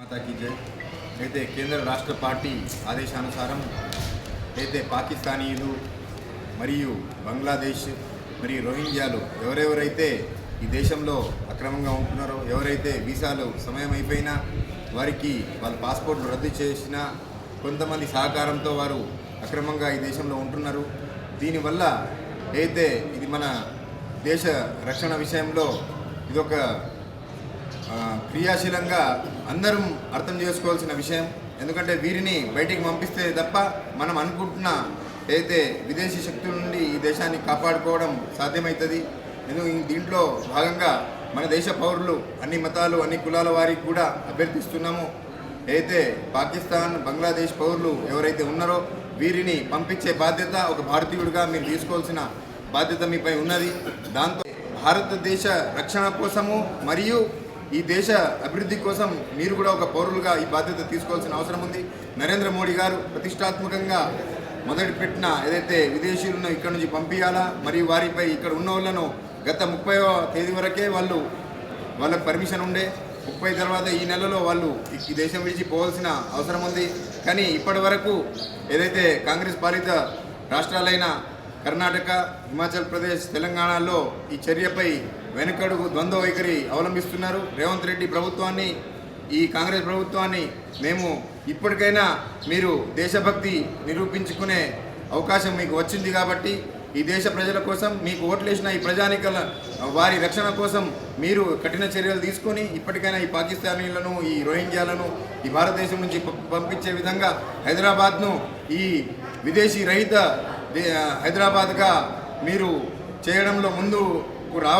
మాతాకి జై అయితే కేంద్ర రాష్ట్ర పార్టీ ఆదేశానుసారం అయితే పాకిస్తానీయులు మరియు బంగ్లాదేశ్ మరియు రోహింగ్యాలు ఎవరెవరైతే ఈ దేశంలో అక్రమంగా ఉంటున్నారో ఎవరైతే వీసాలు సమయం అయిపోయినా వారికి వాళ్ళ పాస్పోర్ట్లు రద్దు చేసిన కొంతమంది సహకారంతో వారు అక్రమంగా ఈ దేశంలో ఉంటున్నారు. దీనివల్ల అయితే ఇది మన దేశ రక్షణ విషయంలో ఇదొక క్రియాశీలంగా అందరం అర్థం చేసుకోవాల్సిన విషయం. ఎందుకంటే వీరిని బయటికి పంపిస్తే తప్ప మనం అనుకుంటున్న అయితే విదేశీ శక్తుల నుండి ఈ దేశాన్ని కాపాడుకోవడం సాధ్యమవుతుంది. ఎందుకు దీంట్లో భాగంగా మన దేశ పౌరులు అన్ని మతాలు అన్ని కులాల వారికి కూడా అభ్యర్థిస్తున్నాము. అయితే పాకిస్తాన్ బంగ్లాదేశ్ పౌరులు ఎవరైతే ఉన్నారో వీరిని పంపించే బాధ్యత ఒక భారతీయుడిగా మీరు తీసుకోవాల్సిన బాధ్యత మీపై ఉన్నది. దాంతో భారతదేశ రక్షణ కోసము మరియు ఈ దేశ అభివృద్ధి కోసం మీరు కూడా ఒక పౌరులుగా ఈ బాధ్యత తీసుకోవాల్సిన అవసరం ఉంది. నరేంద్ర మోడీ గారు ప్రతిష్టాత్మకంగా మొదటి పెట్టిన ఏదైతే విదేశీయులను ఇక్కడ నుంచి పంపించాలా మరియు వారిపై ఇక్కడ ఉన్న వాళ్ళను గత ముప్పై తేదీ వరకే వాళ్ళు వాళ్ళకి పర్మిషన్ ఉండే. ముప్పై తర్వాత ఈ నెలలో వాళ్ళు ఈ- ఈ దేశం విడిచి పోవాల్సిన అవసరం ఉంది. కానీ ఇప్పటి వరకు ఏదైతే కాంగ్రెస్ పాలిత రాష్ట్రాలైన కర్ణాటక హిమాచల్ ప్రదేశ్ తెలంగాణలో ఈ చర్యపై వెనుకడుగు ద్వంద్వ వైఖరి అవలంబిస్తున్నారు. రేవంత్ రెడ్డి ప్రభుత్వాన్ని ఈ కాంగ్రెస్ ప్రభుత్వాన్ని మేము ఇప్పటికైనా మీరు దేశభక్తి నిరూపించుకునే అవకాశం మీకు వచ్చింది కాబట్టి ఈ దేశ ప్రజల కోసం మీకు ఓట్లేసిన ఈ ప్రజానికల వారి రక్షణ కోసం మీరు కఠిన చర్యలు తీసుకొని ఇప్పటికైనా ఈ పాకిస్తానీలను ఈ రోహింగ్యాలను ఈ భారతదేశం నుంచి పంపించే విధంగా హైదరాబాద్ను ఈ విదేశీ రహిత హైదరాబాద్గా మీరు చేయడంలో ముందు రావాలి